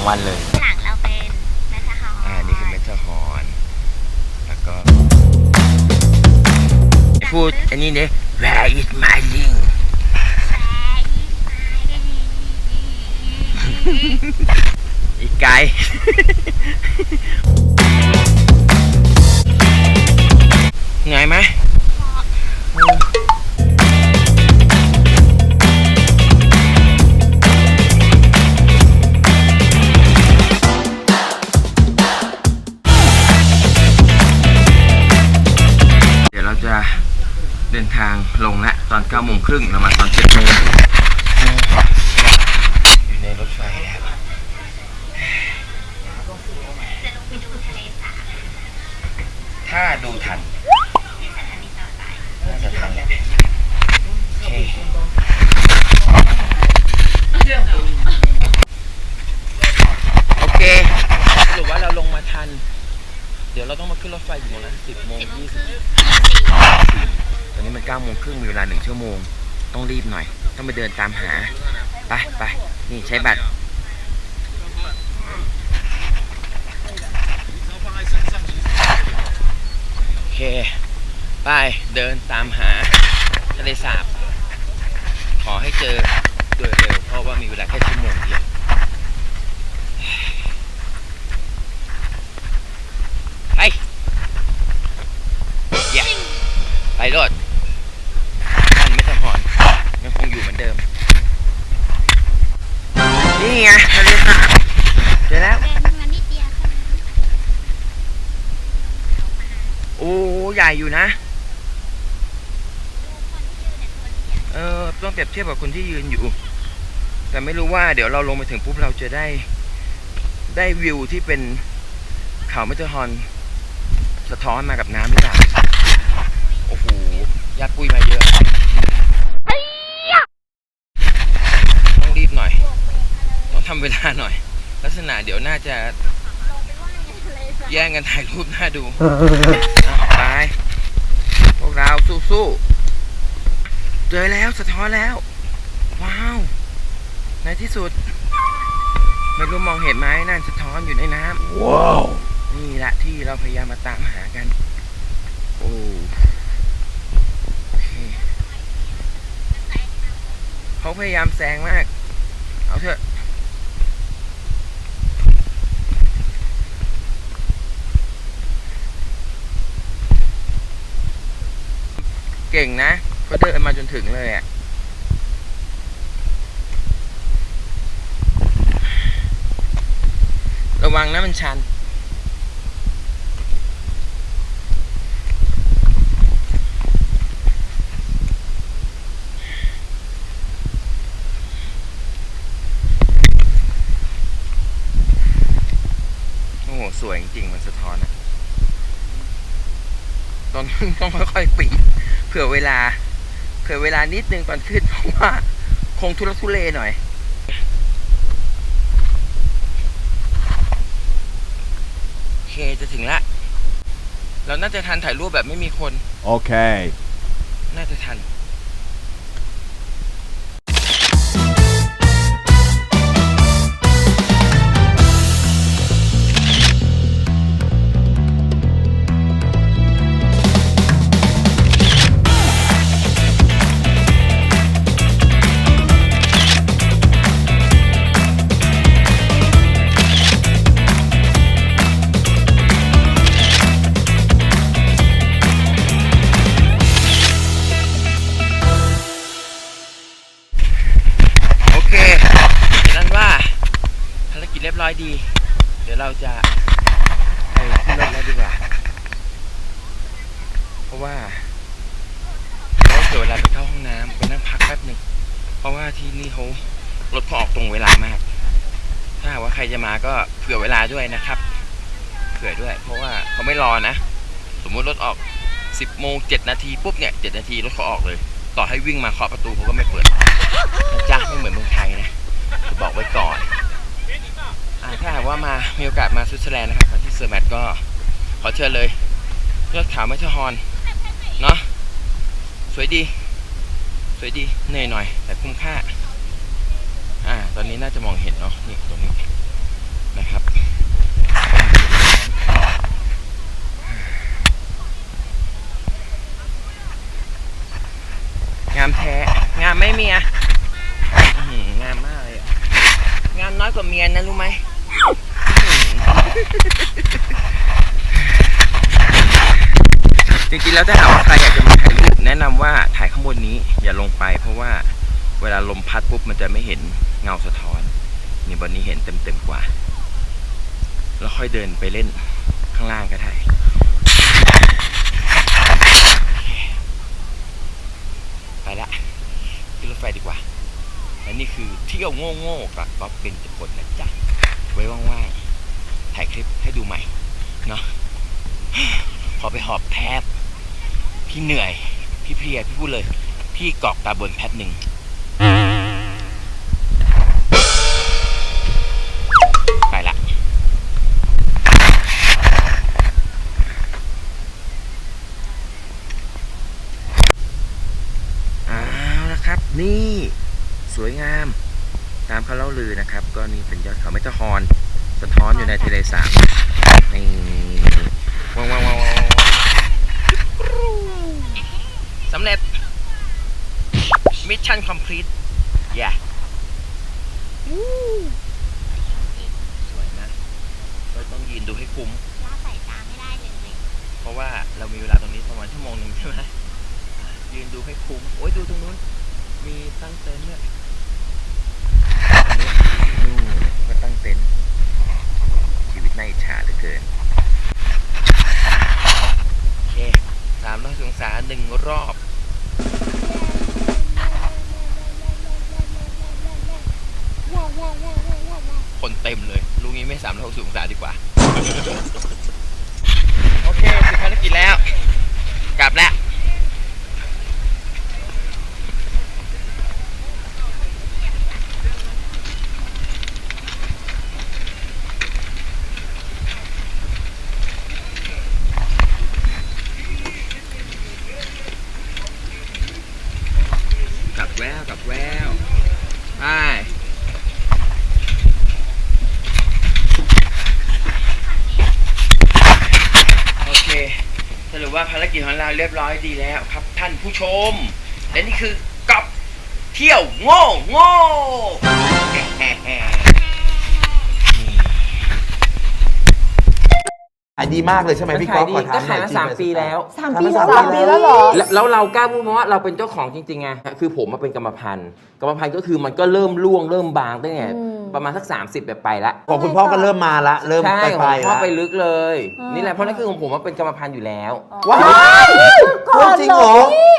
2 วันเลย หลังเราเป็นแมทฮอนอ่า นี่คือแมทัลฮอนแล้วก็พูดอันนี้เนี่ย Where is my ring อีกไกล เหนื่อยไหม ดินทางลงละตอน9โมงครึ่งเรามาตอน7โมงอยู่ในรถไฟแล้วถ้าดูทันน่าจะทันแหละโอเคโอเคสรุปว่าเราลงมาทัน เดี๋ยวเราต้องมาขึ้นรถไฟกี่โมงนะสิบโมงยี่สิบ ก้าโมงครึ่งมีเวลาหนึ่งชั่วโมง ต้องรีบหน่อย ต้องไปเดินตามหา ไปไปนี่ใช้บัตรโอเค ไปเดินตามหาทะเลสาบ ขอให้เจอโดยเร็วเพราะว่ามีเวลาแค่ชั่วโมงเดียวไปอย่าไปรถท่านไม่ต้องผ่อนยังคงอยู่เหมือนเดิม นี่ ไงทะเลสาบเจอแล้วเดินมานิดเดียวเท่านั้นโอ้ใหญ่อยู่นะ เออต้องเปรียบเทียบกับคนที่ยืนอยู่ แต่ไม่รู้ว่าเดี๋ยวเราลงไปถึงปุ๊บเราจะได้ได้วิวที่เป็นเขาเมเจอร์ฮอนสะท้อนมากับน้ำหรือเปล่าโอ้โหยัดปุยมาเยอะ ต้องรีบหน่อย ต้อง ทำเวลาหน่อย ลักษณะเดี๋ยวน่าจะแย่งกันถ่ายรูปหน้าดูอะไปพวกเราสู้ๆเจอแล้วสะท้อนแล้ว ว้าว ในที่สุด ไม่รู้มองเห็นไหมนั่นสะท้อนอยู่ในน้ำว้าว นี่แหละที่เราพยายามมาตามหากัน โอ้โอเคเขาพยายามแซงมาก เอาเถอะ เก่งนะเขาเดินมาจนถึงเลยอะระวังนะมันชัน โอ้โห สวยจริงๆ มันสะท้อนอะต้องต้องค่อยๆปีน เผื่อเวลา เผื่อเวลานิดนึงตอนขึ้นเพราะว่าคงทุรทุเลหน่อยโอเคจะถึงละ เราน่าจะทันถ่ายรูปแบบไม่มีคน Okay. น่าจะทัน เราจะไปขึ้นรถแล้วดีกว่า เพราะว่าเราเสียเวลาไปเข้าห้องน้ำไปนั่งพักแป๊บหนึ่งเพราะว่าที่นี่เขารถเขาออกตรงเวลามาก ถ้าหากว่าใครจะมาก็เผื่อเวลาด้วยนะครับ เผื่อด้วย เพราะว่าเขาไม่รอนะ สมมุติรถออก 10โมง7นาทีปุ๊บเนี่ย7นาทีรถเขาออกเลย ต่อให้วิ่งมาเคาะประตูเขาก็ไม่เปิดนะจ๊ะไม่เหมือนเมืองไทยนะจะบอกไว้ก่อน ถ้าหากว่ามามีโอกาสมาสวิตเซอร์แลนด์นะครับมาที่เซอร์แมทก็ขอเชิญเลยยอดขาวไม่ใช่ฮอนเนาะสวยดี สวยดีเหนื่อยหน่อย แต่คุ้มค่า อ่า ตอนนี้น่าจะมองเห็นเนาะนี่ตรงนี้นะครับงามไหมเมียอื้อหืองามมากเลยอะงามน้อยกว่าเมียนะรู้ไหม จริงๆแล้วถ้าหากว่าใครอยากจะมาถ่ายรูปแนะนำว่าถ่ายข้างบนนี้อย่าลงไป เพราะว่าเวลาลมพัดปุ๊บมันจะไม่เห็นเงาสะท้อน นี่บนนี้เห็นเต็มๆกว่า แล้วค่อยเดินไปเล่นข้างล่างก็ได้ไปละขึ้นรถไฟดีกว่าและนี่คือเที่ยวโง่ๆกับก๊อฟเป็นจุพลนะจ๊ะไว้ว่าง ถ่ายคลิปให้ดูใหม่เนาะพอไปหอบแพบพี่เหนื่อยพี่เพลียพี่พูดเลยพี่กอกตาบนแพทหนึ่งไปละเอาละครับ นี่สวยงาม ตามเขาเล่าลือนะครับ ก็นี่เป็นยอดเขาไม่ตะฮอน สะท้อนอยู่ในทะเลสาบนี่ว้าวว้าวว้าวว้าวสำเร็จมิชชั่นคอมพลีทอย่าสวยนะก็ต้องยืนดูให้คุ้ม ละสายตาไม่ได้เลย เพราะว่าเรามีเวลาตรงนี้ประมาณชั่วโมงหนึ่งใช่ไหมยืนดูให้คุ้ม โอ้ยดูตรงนู้น มีตั้งเต็นท์ด้วยนู่นก็ตั้งเต็นท์ชีวิต น่าอิจฉาเหลือเกิน โอเคสามร้อยองศาหนึ่งรอบ คนเต็มเลยลูกนี้ไม่สามร้อยหกสิบองศาดีกว่า โอเคเสร็จภารกิจแล้ว กลับแล้ว กลับแววกลับแววไป โอเค สรุปว่าภารกิจของเราเรียบร้อยดีแล้วครับท่านผู้ชม และนี่คือกับเที่ยวโง่โง่ขายดีมากเลยใช่ไหมพี่ก๊อฟขอถามหน่อยก็ขายมาจริงสามเลยปีแล้ว สามปีสามสามปีปีแล้แล้ววเหรอ แล้วแล้วเรากล้าพูดเพราะว่าเราเป็นเจ้าของจริงๆไงคือผมมาเป็นกรรมพันธุ์กรรมพันธุ์ก็คือมันก็เริ่มร่วงเริ่มบางตั้งแต่อืม ประมาณสัก 30แบบไปละของคุณพ่อก็เริ่มมาละ เริ่มใช่ไปขไปองพ่อละไปลึกเลยอ่านี่นี่แหละเพราะนั่นคือของผมว่าเป็นกรรมพันธุ์อยู่แล้ว ว้าวเฮ้ยจริงเหรอ พี่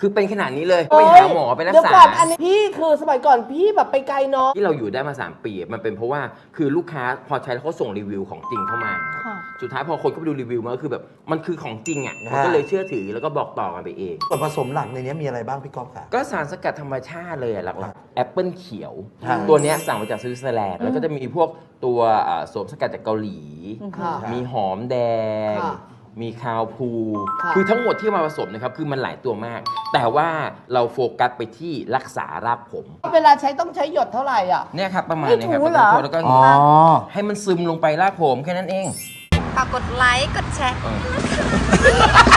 คือเป็นขนาดนี้เลยไปหาหมอไปรักเดี๋ยวษา ก่อนอันนี้พี่คือสมัยก่อนพี่แบบไปไกลเนาะ ที่เราอยู่ได้มา 3 ปีมันเป็นเพราะว่าคือลูกค้าพอใช้แล้วเขาส่งรีวิวของจริงเข้ามาค่ะ สุดท้ายพอคนเขาไปดูรีวิวมันก็คือแบบมันคือของจริงอะอ่ามันก็เลยเชื่อถือแล้วก็บอกต่อกันไปเอง ส่วนผสมหลักในนี้มีอะไรบ้างพี่ก๊อฟค่ะ ก็สารสกัดธรรมชาติเลยอะหลักๆแอปเปิลเขียว ครับ ตัวเนี้ยสั่งมาจากสวิตเซอร์แลนด์แล้วก็จะมีพวกตัวอ่าโสมสกัดจากเกาหลี ค่ะ มีหอมแดง ค่ะ มีคาวพูค่ะคือทั้งหมดที่มาผสมนะครับคือมันหลายตัวมาก แต่ว่าเราโฟกัสไปที่รักษารากผมเวลาใช้ต้องใช้หยดเท่าไหร่อะ เนี่ยครับประมาณไม่เนี้ครับถูเหรอ แล้วก็อ๋อ ให้มันซึมลงไปรากผมแค่นั้นเอง ฝากกดไลค์ กดแชร์ เออ